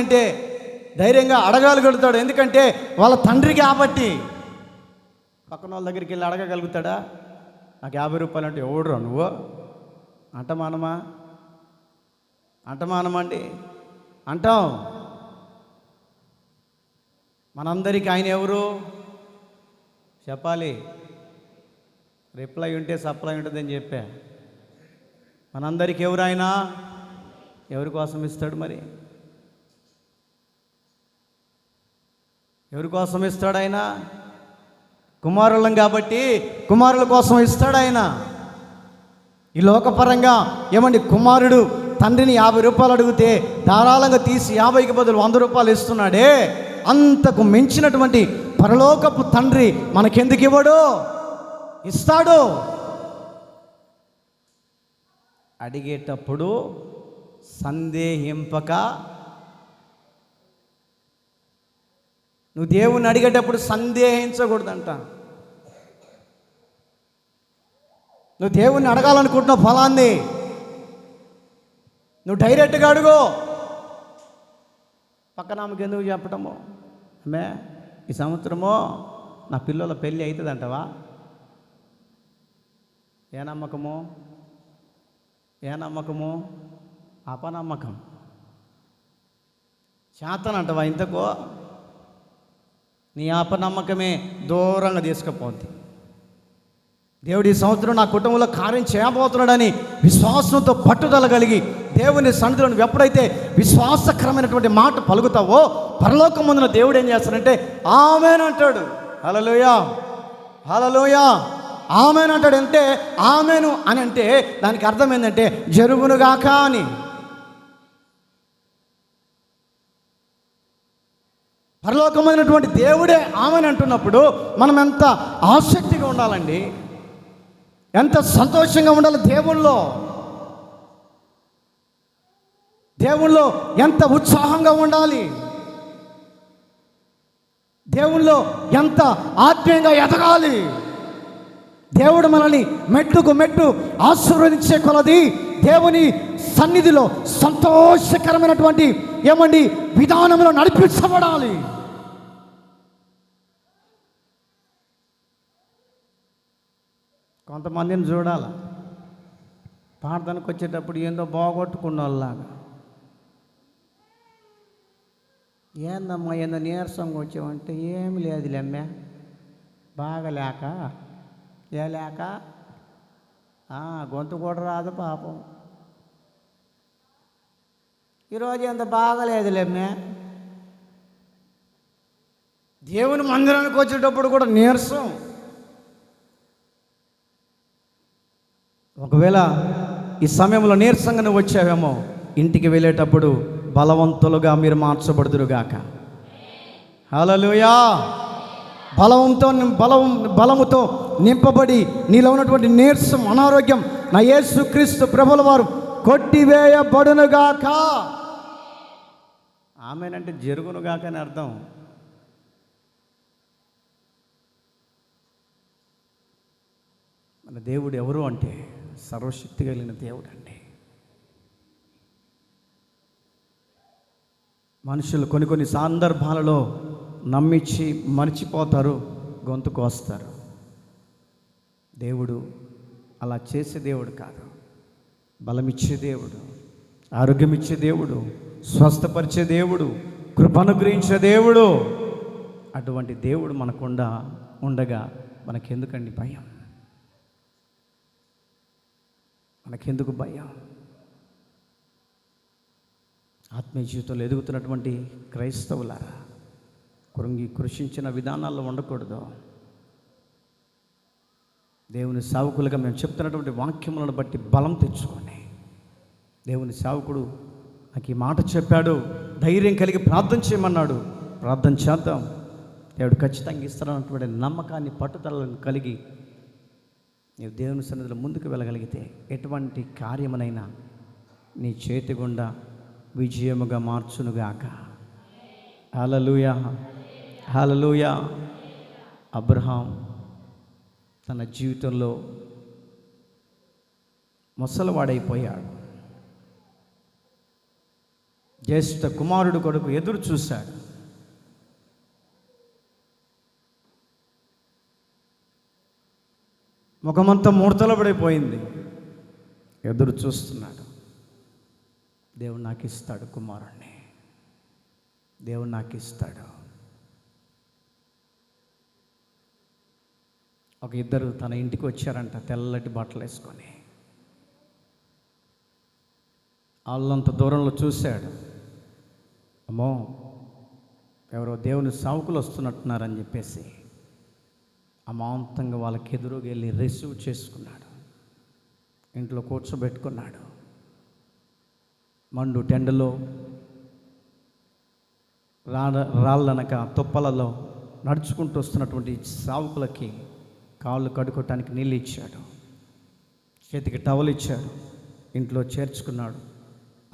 అంటే ధైర్యంగా అడగలుగుతాడు ఎందుకంటే వాళ్ళ తండ్రి కాబట్టి పక్కన వాళ్ళ దగ్గరికి వెళ్ళి అడగగలుగుతాడా? నాకు యాభై రూపాయలు అంటే ఎవడురా నువ్వు? అంటమానమా? అంటమానమండి అంటాం. మనందరికీ ఆయన ఎవరు? చెప్పాలి. రిప్లై ఉంటే సప్లై ఉంటుందని చెప్పా. మనందరికీ ఎవరు ఆయన? ఎవరి కోసం ఇస్తాడు మరి? ఎవరి కోసం ఇస్తాడు ఆయన కుమారులం కాబట్టి కుమారుల కోసం ఇస్తాడు ఆయన ఈ లోకపరంగా ఏమండి? కుమారుడు తండ్రిని యాభై రూపాయలు అడిగితే ధారాళంగా తీసి యాభైకి బదులు వంద రూపాయలు ఇస్తున్నాడే? అంతకు మించినటువంటి పరలోకపు తండ్రి మనకెందుకు ఇవ్వడు? ఇస్తాడు. అడిగేటప్పుడు సందేహింపక నువ్వు దేవుణ్ణి అడిగేటప్పుడు సందేహించకూడదంట. నువ్వు దేవుణ్ణి అడగాలనుకుంటున్నావు ఫలాన్ని. నువ్వు డైరెక్ట్గా అడుగు. పక్కన ఆమెకి ఎందుకు చెప్పటము? ఆమె ఈ సంవత్సరము నా పిల్లల పెళ్ళి అవుతుందంటవా ఏ నమ్మకము? ఏ నమ్మకము? అపనమ్మకం. చేతనంటవా ఇంతకో? నీ అపనమ్మకమే దూరంగా తీసుకుపోద్ది. దేవుడు ఈ సంవత్సరం నా కుటుంబంలో కార్యం చేయబోతున్నాడని విశ్వాసంతో పట్టుదల కలిగి దేవుని సన్నిధిలో నువ్వు ఎప్పుడైతే విశ్వాసకరమైనటువంటి మాట పలుకుతావో పరలోకం ముందున దేవుడు ఏం చేస్తాడంటే ఆమెనంటాడు హలలోయా హలలోయా ఆమెను అంటాడు అంటే ఆమెను అని అంటే దానికి అర్థం ఏంటంటే జరుగునుగాక అని. పరలోకమైనటువంటి దేవుడే ఆమెను అంటున్నప్పుడు మనం ఎంత ఆసక్తిగా ఉండాలండి? ఎంత సంతోషంగా ఉండాలి దేవుళ్ళో దేవుళ్ళో ఎంత ఉత్సాహంగా ఉండాలి? దేవుళ్ళో ఎంత ఆత్మీయంగా ఎదగాలి? దేవుడు మనల్ని మెట్టుకు మెట్టు ఆశీర్వదించే కొలది దేవుని సన్నిధిలో సంతోషకరమైనటువంటి ఏమండి విధానంలో నడిపించబడాలి. కొంతమందిని చూడాలి. ప్రార్థనకు వచ్చేటప్పుడు ఏందో బాగొట్టుకున్న వాళ్ళలాగా ఏందమ్మా ఏందో నీరసంగా వచ్చావంటే ఏమి లేదు అమ్మే. బాగలేక? ఏ లేక గొంతు కూడా రాదు పాపం. ఈరోజు ఎంత బాగలేదులేమ్మే. దేవుని మందిరానికి వచ్చేటప్పుడు కూడా నీరసం. ఒకవేళ ఈ సమయంలో నీరసంగా నువ్వు వచ్చావేమో ఇంటికి వెళ్ళేటప్పుడు బలవంతులుగా మీరు మార్చబడుదురుగాక. హలోయా బలంతో బలం బలముతో నింపబడి నీలో ఉన్నటువంటి నీరసం అనారోగ్యం నా యేసుక్రీస్తు ప్రభుల వారు కొట్టివేయబడునుగాక. ఆమెనంటే జరుగునుగాక అని అర్థం. మన దేవుడు ఎవరు అంటే? సర్వశక్తి కలిగిన దేవుడు అండి. మనుషులు కొన్ని కొన్ని సందర్భాలలో నమ్మించి మర్చిపోతారు గొంతు కోస్తారు. దేవుడు అలా చేసే దేవుడు కాదు. బలమిచ్చే దేవుడు ఆరోగ్యమిచ్చే దేవుడు స్వస్థపరిచే దేవుడు కృపనుగ్రహించే దేవుడు. అటువంటి దేవుడు మనకుండా ఉండగా మనకెందుకండి భయం? మనకెందుకు భయం? ఆత్మీయ జీవితంలో ఎదుగుతున్నటువంటి క్రైస్తవులారా కృంగి కృషించిన విధానాల్లో ఉండకూడదు. దేవుని సేవకులుగా మేము చెప్తున్నటువంటి వాక్యములను బట్టి బలం తెచ్చుకోండి. దేవుని సేవకుడు నాకు ఈ మాట చెప్పాడు ధైర్యం కలిగి ప్రార్థన చేయమన్నాడు. ప్రార్థన చేద్దాం. దేవుడు ఖచ్చితంగా ఇస్తారన్నటువంటి నమ్మకాన్ని పట్టుదలను కలిగి నీవు దేవుని సన్నిధిలో ముందుకు వెళ్ళగలిగితే ఎటువంటి కార్యమునైనా నీ చేతి గుండా విజయముగా మార్చునుగాక. అలలుయా హలలుయా. అబ్రహాం తన జీవితంలో ముసలవాడైపోయాడు. జ్యేష్ఠ కుమారుడు కొడుకు ఎదురు చూశాడు. ముఖమంతా మూర్తల పడిపోయింది ఎదురు చూస్తున్నాడు. దేవుడు నాకు ఇస్తాడు కుమారుణ్ణి. దేవుడు నాకు ఇస్తాడు ఒక ఇద్దరు తన ఇంటికి వచ్చారంట తెల్లటి బట్టలు వేసుకొని. వాళ్ళంత దూరంలో చూశాడు. అమ్మో ఎవరో దేవుని సావుకులు వస్తున్నట్టున్నారని చెప్పేసి అమాంతంగా వాళ్ళకి ఎదురుగా వెళ్ళి రిసీవ్ చేసుకున్నాడు. ఇంట్లో కూర్చోబెట్టుకున్నాడు. మండు టెండలో రా రాళ్ళనక తుప్పలలో నడుచుకుంటూ వస్తున్నటువంటి సావుకులకి కాళ్ళు కడుక్కోవటానికి నీళ్ళు ఇచ్చాడు. చేతికి టవల్ ఇచ్చాడు. ఇంట్లో చేర్చుకున్నాడు.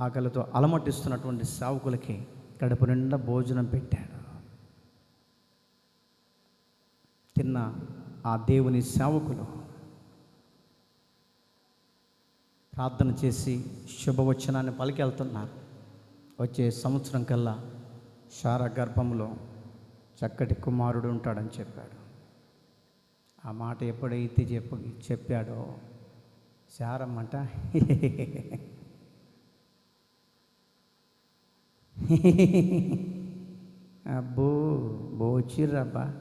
ఆకలితో అలమటిస్తున్నటువంటి సావుకులకి కడుపు నిండా భోజనం పెట్టాడు. తిన్న ఆ దేవుని సేవకులు ప్రార్థన చేసి శుభవచనాన్ని పలికెళ్తున్నారు. వచ్చే సంవత్సరం కల్లా శార గర్భంలో చక్కటి కుమారుడు ఉంటాడని చెప్పాడు. ఆ మాట ఎప్పుడైతే చెప్ప చెప్పాడో శారమ్మంట అబ్బో బో వచ్చిర్రబ్బా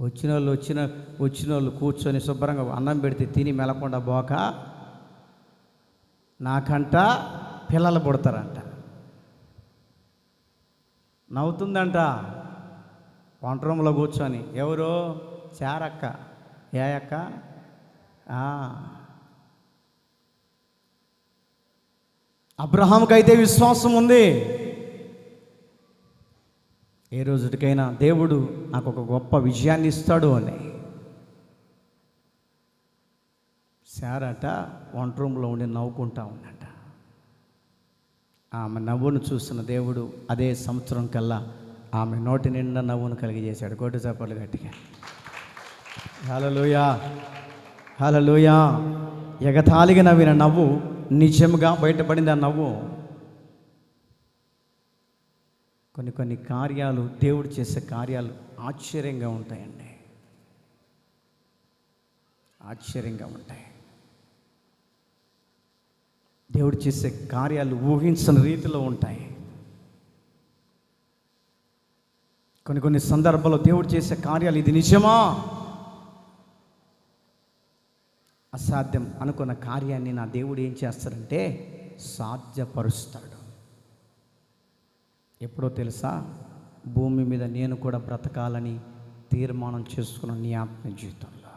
వచ్చిన వాళ్ళు వచ్చిన వచ్చిన వాళ్ళు కూర్చొని శుభ్రంగా అన్నం పెడితే తిని మెలకుండా బోక నాకంట పిల్లలు పుడతారంట. నవ్వుతుందంట. వంట రూమ్లో కూర్చొని. ఎవరు? చారక్క. ఏ అక్క? అబ్రహాంకైతే విశ్వాసం ఉంది. ఏ రోజుటికైనా దేవుడు నాకు ఒక గొప్ప విజయాన్ని ఇస్తాడు అని. శారట వంట రూమ్లో ఉండి నవ్వుకుంటా ఉన్నట ఆమె నవ్వును చూస్తున్న దేవుడు అదే సంవత్సరం కల్లా ఆమె నోటి నిండా నవ్వును కలిగజేశాడు కోటి చేపలు గట్టిగా. హలలుయా. హలలుయా. ఎగతాళిగా నవ్విన నవ్వు నిజంగా బయటపడింది ఆ నవ్వు. కొన్ని కొన్ని కార్యాలు దేవుడు చేసే కార్యాలు ఆశ్చర్యంగా ఉంటాయండి. ఆశ్చర్యంగా ఉంటాయి. దేవుడు చేసే కార్యాలు ఊహించని రీతిలో ఉంటాయి. కొన్ని కొన్ని సందర్భాల్లో దేవుడు చేసే కార్యాలు ఇది నిజమా? అసాధ్యం అనుకున్న కార్యాన్ని నా దేవుడు ఏం చేస్తాడంటే సాధ్యపరుస్తాడు. ఎప్పుడో తెలుసా? భూమి మీద నేను కూడా బ్రతకాలని తీర్మానం చేసుకున్న నీ ఆత్మ జీవితంలో.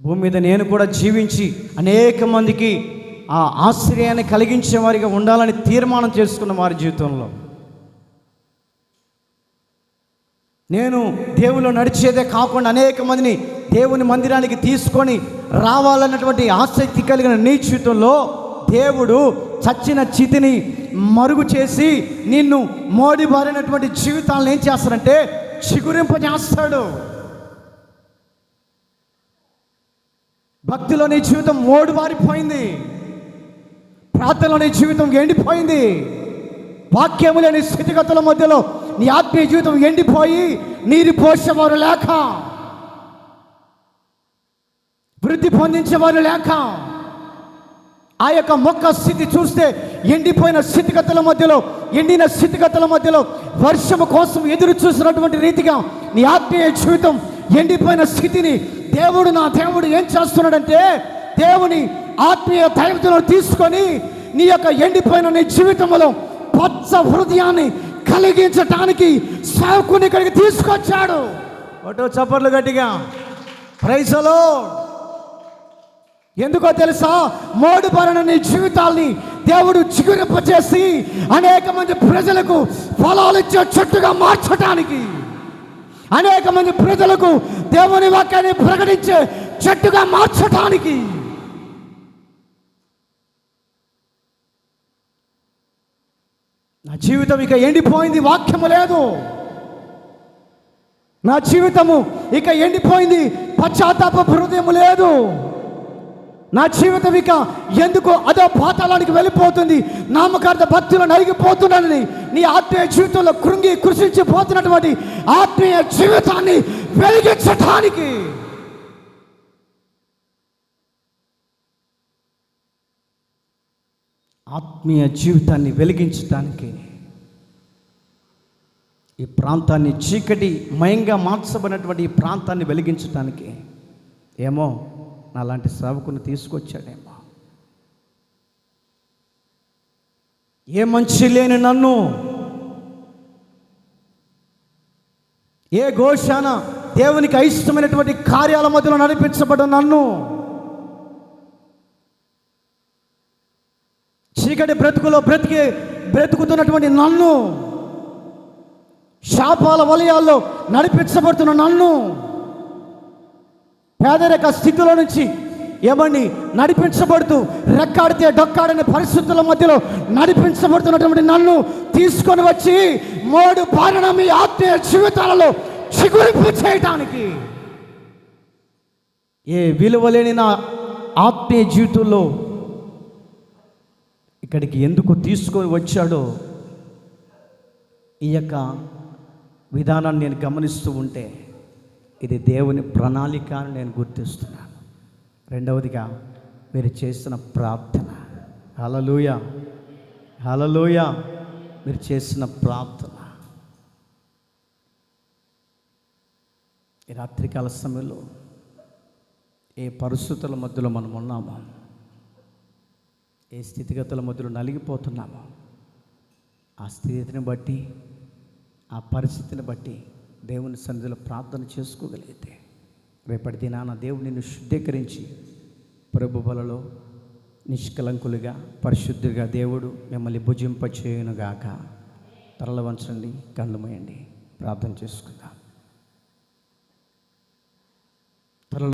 భూమి మీద నేను కూడా జీవించి అనేక మందికి ఆ ఆశ్రయాన్ని కలిగించే వారిగా ఉండాలని తీర్మానం చేసుకున్న వారి జీవితంలో. నేను దేవుళ్ళు నడిచేదే కాకుండా అనేక మందిని దేవుని మందిరానికి తీసుకొని రావాలన్నటువంటి ఆసక్తి కలిగిన నీ జీవితంలో దేవుడు చచ్చిన చితిని మరుగు చేసి నిన్ను మోడిబారినటువంటి జీవితాలను ఏం చేస్తాడంటే చిగురింపజేస్తాడు. భక్తిలో నీ జీవితం మోడు ప్రార్థనలోని జీవితం ఎండిపోయింది. వాక్యము లేని స్థితిగతుల మధ్యలో నీ ఆత్మీయ జీవితం ఎండిపోయి నీరు పోసేవారు లేక. వృద్ధి పొందించేవారు లేక. ఆ యొక్క మొక్క స్థితి చూస్తే ఎండిపోయిన స్థితిగతుల మధ్యలో ఎండిన స్థితిగతుల మధ్యలో వర్షము కోసం ఎదురు చూసినటువంటి రీతిగా నీ ఆత్మీయ జీవితం ఎండిపోయిన స్థితిని దేవుడు నా దేవుడు ఏం చేస్తున్నాడంటే దేవుని ఆత్మీయ దైవతను తీసుకొని నీ యొక్క ఎండిపోయిన నీ జీవితంలో పచ్చ హృదయాన్ని కలిగించటానికి సేవకుని ఇక్కడికి తీసుకొచ్చాడు. ఒకటో చప్పట్లు గట్టిగా. ప్రైజలో ఎందుకో తెలుసా? మోడు పరణ నీ జీవితాల్ని దేవుడు చిగురింపచేసి అనేక మంది ప్రజలకు ఫలాలు ఇచ్చే చెట్టుగా మార్చటానికి అనేక మంది ప్రజలకు దేవుని వాక్యాన్ని ప్రకటించే చెట్టుగా మార్చటానికి నా జీవితం ఇక ఎండిపోయింది వాక్యము లేదు. నా జీవితము ఇక ఎండిపోయింది పశ్చాత్తాప హృదయం లేదు. నా జీవితం ఇక ఎందుకు అదో పాతాళానికి వెళ్ళిపోతుంది నామకార్థ భక్తులు నలిగిపోతున్నానని నీ ఆత్మీయ జీవితంలో కృంగి కృషించి పోతున్నటువంటి ఆత్మీయ జీవితాన్ని వెలిగించటానికి. ఆత్మీయ జీవితాన్ని వెలిగించటానికి ఈ ప్రాంతాన్ని చీకటి మయంగా మార్చబడినటువంటి ఈ ప్రాంతాన్ని వెలిగించడానికి ఏమో నాలాంటి సేవకుని తీసుకొచ్చాడేమో. ఏ మంచి లేని నన్ను ఏ ఘోషాన దేవునికి అయిష్టమైనటువంటి కార్యాల మధ్యలో నడిపించబడిన నన్ను చీకటి బ్రతుకులో బ్రతికి బ్రతుకుతున్నటువంటి నన్ను శాపాల వలయాల్లో నడిపించబడుతున్న నన్ను పేదరిక స్థితిలో నుంచి ఏమండి నడిపించబడుతూ రెక్కాడితే డొక్కాడని పరిస్థితుల మధ్యలో నడిపించబడుతున్నటువంటి నన్ను తీసుకొని వచ్చి మోడు బారిన మీ ఆత్మీయ జీవితాలలో చిగురింపు చేయటానికి. ఏ విలువలేని నా ఆత్మీయ జీవితంలో ఇక్కడికి ఎందుకు తీసుకొని వచ్చాడో ఈ యొక్క విధానాన్ని నేను గమనిస్తూ ఉంటే ఇది దేవుని ప్రణాళిక అని నేను గుర్తిస్తున్నాను. రెండవదిగా మీరు చేసిన ప్రార్థన. హలలోయ హలలోయ మీరు చేసిన ప్రార్థన. ఈ రాత్రికాల సమయంలో ఏ పరిస్థితుల మధ్యలో మనం ఉన్నామో ఏ స్థితిగతుల మధ్యలో నలిగిపోతున్నామో ఆ స్థితిని బట్టి ఆ పరిస్థితిని బట్టి దేవుని సన్నిధిలో ప్రార్థన చేసుకోగలిగితే రేపటి దినాన దేవుడు నిన్ను శుద్ధీకరించి ప్రభు బలలో నిష్కలంకులుగా పరిశుద్ధిగా దేవుడు మిమ్మల్ని భుజింప తరలవంచండి తరల కళ్ళు మూయండి ప్రార్థన చేసుకుందాం.